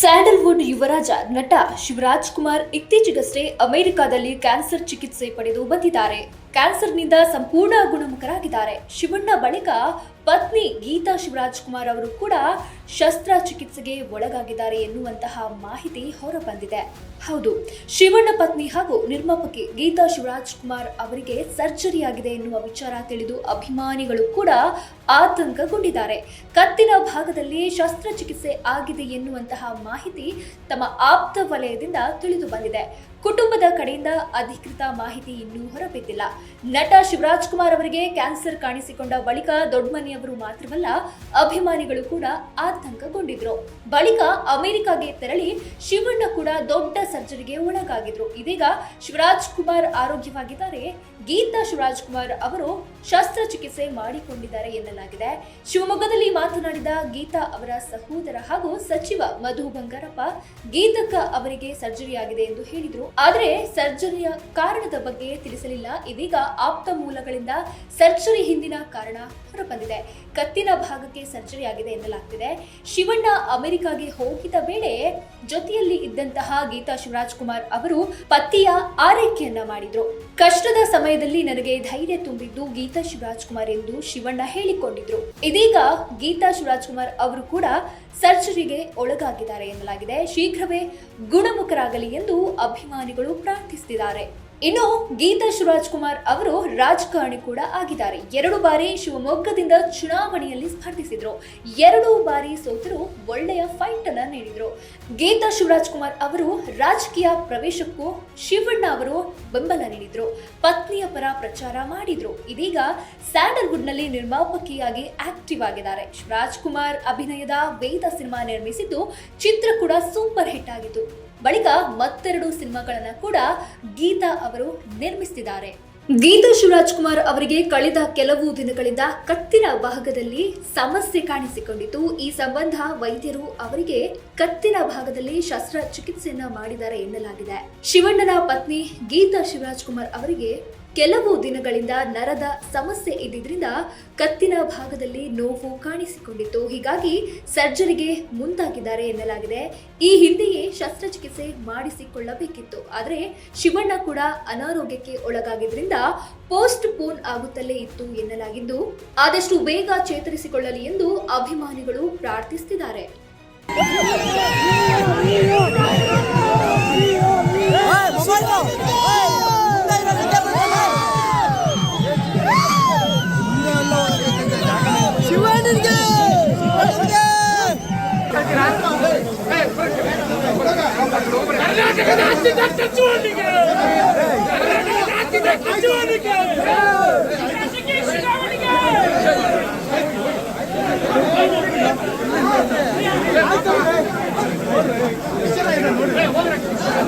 Sandalwood ಯುವರಾಜ ನಟ ಶಿವರಾಜ್ ಕುಮಾರ್ ಇತ್ತೀಚೆಗಷ್ಟೇ ಅಮೆರಿಕಾದಲ್ಲಿ ಕ್ಯಾನ್ಸರ್ ಚಿಕಿತ್ಸೆ ಪಡೆದು ಬಂದಿದ್ದಾರೆ. ಕ್ಯಾನ್ಸರ್ನಿಂದ ಸಂಪೂರ್ಣ ಗುಣಮುಖರಾಗಿದ್ದಾರೆ. ಶಿವಣ್ಣ ಬಳಿಕ ಪತ್ನಿ ಗೀತಾ ಶಿವರಾಜ್ ಕುಮಾರ್ ಅವರು ಕೂಡ ಶಸ್ತ್ರಚಿಕಿತ್ಸೆಗೆ ಒಳಗಾಗಿದ್ದಾರೆ ಎನ್ನುವಂತಹ ಮಾಹಿತಿ ಹೊರಬಂದಿದೆ. ಹೌದು, ಶಿವಣ್ಣ ಪತ್ನಿ ಹಾಗೂ ನಿರ್ಮಾಪಕಿ ಗೀತಾ ಶಿವರಾಜ್ ಕುಮಾರ್ ಅವರಿಗೆ ಸರ್ಜರಿ ಆಗಿದೆ ಎನ್ನುವ ವಿಚಾರ ತಿಳಿದು ಅಭಿಮಾನಿಗಳು ಕೂಡ ಆತಂಕಗೊಂಡಿದ್ದಾರೆ. ಕತ್ತಿನ ಭಾಗದಲ್ಲಿ ಶಸ್ತ್ರಚಿಕಿತ್ಸೆ ಆಗಿದೆ ಎನ್ನುವಂತಹ ಮಾಹಿತಿ ತಮ್ಮ ಆಪ್ತ ವಲಯದಿಂದ ತಿಳಿದು ಬಂದಿದೆ. ಕುಟುಂಬದ ಕಡೆಯಿಂದ ಅಧಿಕೃತ ಮಾಹಿತಿ ಇನ್ನೂ ಹೊರಬಿದ್ದಿಲ್ಲ. ನಟ ಶಿವರಾಜ್ ಕುಮಾರ್ ಅವರಿಗೆ ಕ್ಯಾನ್ಸರ್ ಕಾಣಿಸಿಕೊಂಡ ಬಳಿಕ ದೊಡ್ಡಮನೆಯವರು ಮಾತ್ರವಲ್ಲ, ಅಭಿಮಾನಿಗಳು ಕೂಡ ಆತಂಕಗೊಂಡಿದ್ರು. ಬಳಿಕ ಅಮೆರಿಕಾಗೆ ತೆರಳಿ ಶಿವಣ್ಣ ಕೂಡ ದೊಡ್ಡ ಸರ್ಜರಿಗೆ ಒಳಗಾಗಿದ್ರು. ಇದೀಗ ಶಿವರಾಜ್ ಕುಮಾರ್ ಆರೋಗ್ಯವಾಗಿದ್ದಾರೆ. ಗೀತಾ ಶಿವರಾಜ್ ಕುಮಾರ್ ಅವರು ಶಸ್ತ್ರಚಿಕಿತ್ಸೆ ಮಾಡಿಕೊಂಡಿದ್ದಾರೆ ಎನ್ನಲಾಗಿದೆ. ಶಿವಮೊಗ್ಗದಲ್ಲಿ ಮಾತನಾಡಿದ ಗೀತಾ ಅವರ ಸಹೋದರ ಹಾಗೂ ಸಚಿವ ಮಧು ಬಂಗಾರಪ್ಪ ಗೀತಕ್ಕ ಅವರಿಗೆ ಸರ್ಜರಿ ಆಗಿದೆ ಎಂದು ಹೇಳಿದ್ರು. ಆದರೆ ಸರ್ಜರಿಯ ಕಾರಣದ ಬಗ್ಗೆ ತಿಳಿಸಲಿಲ್ಲ. ಇದೀಗ ಆಪ್ತ ಮೂಲಗಳಿಂದ ಸರ್ಜರಿ ಹಿಂದಿನ ಕಾರಣ ಹೊರಬಂದಿದೆ ಕತ್ತಿನ ಭಾಗಕ್ಕೆ ಸರ್ಜರಿ ಆಗಿದೆ ಎನ್ನಲಾಗ್ತಿದೆ. ಶಿವಣ್ಣ ಅಮೆರಿಕಾಗೆ ಹೋಗಿದ ವೇಳೆ ಜೊತೆಯಲ್ಲಿ ಇದ್ದಂತಹ ಗೀತಾ ಶಿವರಾಜ್ ಕುಮಾರ್ ಅವರು ಪತಿಯ ಆರೈಕೆಯನ್ನ ಮಾಡಿದ್ರು. ಕಷ್ಟದ ಸಮಯದಲ್ಲಿ ನನಗೆ ಧೈರ್ಯ ತುಂಬಿದ್ದು ಗೀತಾ ಶಿವರಾಜ್ ಕುಮಾರ್ ಎಂದು ಶಿವಣ್ಣ ಹೇಳಿಕೊಂಡಿದ್ರು. ಇದೀಗ ಗೀತಾ ಶಿವರಾಜ್ ಕುಮಾರ್ ಅವರು ಕೂಡ ಸರ್ಜರಿಗೆ ಒಳಗಾಗಿದ್ದಾರೆ ಎನ್ನಲಾಗಿದೆ. ಶೀಘ್ರವೇ ಗುಣಮುಖರಾಗಲಿ ಎಂದು ಅಭಿಮಾನಿಗಳು ಪ್ರಾರ್ಥಿಸುತ್ತಿದ್ದಾರೆ. ಇನ್ನು ಗೀತಾ ಶಿವರಾಜ್ ಕುಮಾರ್ ಅವರು ರಾಜಕಾರಣಿ ಕೂಡ ಆಗಿದ್ದಾರೆ. ಎರಡು ಬಾರಿ ಶಿವಮೊಗ್ಗದಿಂದ ಚುನಾವಣೆಯಲ್ಲಿ ಸ್ಪರ್ಧಿಸಿದ್ರು. ಎರಡು ಬಾರಿ ಸೋತರು ಒಳ್ಳೆಯ ಫೈಟ್ ಅನ್ನ ನೀಡಿದ್ರು. ಗೀತಾ ಶಿವರಾಜ್ಕುಮಾರ್ ಅವರು ರಾಜಕೀಯ ಪ್ರವೇಶಕ್ಕೂ ಶಿವಣ್ಣ ಅವರು ಬೆಂಬಲ ನೀಡಿದ್ರು. ಪತ್ನಿಯ ಪರ ಪ್ರಚಾರ ಮಾಡಿದ್ರು. ಇದೀಗ ಸ್ಯಾಂಡಲ್ವುಡ್ನಲ್ಲಿ ನಿರ್ಮಾಪಕಿಯಾಗಿ ಆಕ್ಟಿವ್ ಆಗಿದ್ದಾರೆ. ಶಿವರಾಜ್ ಕುಮಾರ್ ಅಭಿನಯದ ವೇದ ಸಿನಿಮಾ ನಿರ್ಮಿಸಿದ್ದು ಚಿತ್ರ ಕೂಡ ಸೂಪರ್ ಹಿಟ್ ಆಗಿತ್ತು. ಬಳಿಕ ಮತ್ತೆರಡು ಸಿನಿಮಾಗಳನ್ನ ಕೂಡ ಗೀತಾ ಅವರು ನಿರ್ಮಿಸಿದ್ದಾರೆ. ಗೀತಾ ಶಿವರಾಜ್ ಕುಮಾರ್ ಅವರಿಗೆ ಕಳೆದ ಕೆಲವು ದಿನಗಳಿಂದ ಕತ್ತಿನ ಭಾಗದಲ್ಲಿ ಸಮಸ್ಯೆ ಕಾಣಿಸಿಕೊಂಡಿತು ಈ ಸಂಬಂಧ ವೈದ್ಯರು ಅವರಿಗೆ ಕತ್ತಿನ ಭಾಗದಲ್ಲಿ ಶಸ್ತ್ರಚಿಕಿತ್ಸೆಯನ್ನ ಮಾಡಿದ್ದಾರೆ ಎನ್ನಲಾಗಿದೆ. ಶಿವಣ್ಣನ ಪತ್ನಿ ಗೀತಾ ಶಿವರಾಜ್ ಕುಮಾರ್ ಅವರಿಗೆ ಕೆಲವು ದಿನಗಳಿಂದ ನರದ ಸಮಸ್ಯೆ ಇದ್ದಿದ್ರಿಂದ ಕತ್ತಿನ ಭಾಗದಲ್ಲಿ ನೋವು ಕಾಣಿಸಿಕೊಂಡಿತ್ತು. ಹೀಗಾಗಿ ಸರ್ಜರಿಗೆ ಮುಂದಾಗಿದ್ದಾರೆ ಎನ್ನಲಾಗಿದೆ. ಈ ಹಿಂದೆಯೇ ಶಸ್ತ್ರಚಿಕಿತ್ಸೆ ಮಾಡಿಸಿಕೊಳ್ಳಬೇಕಿತ್ತು. ಆದರೆ ಶಿವಣ್ಣ ಕೂಡ ಅನಾರೋಗ್ಯಕ್ಕೆ ಒಳಗಾಗಿದ್ದರಿಂದ ಪೋಸ್ಟ್ ಪೋನ್ ಆಗುತ್ತಲೇ ಇತ್ತು ಎನ್ನಲಾಗಿದ್ದು, ಆದಷ್ಟು ಬೇಗ ಚೇತರಿಸಿಕೊಳ್ಳಲಿ ಎಂದು ಅಭಿಮಾನಿಗಳು ಪ್ರಾರ್ಥಿಸುತ್ತಿದ್ದಾರೆ. ಕರ್ನಾಟಕದ ಅತ್ಯಂತ ಚುನಾವಣೆಗೆ ಕರ್ನಾಟಕದ ಅತ್ಯಂತ ಚುನಾವಣೆಗೆ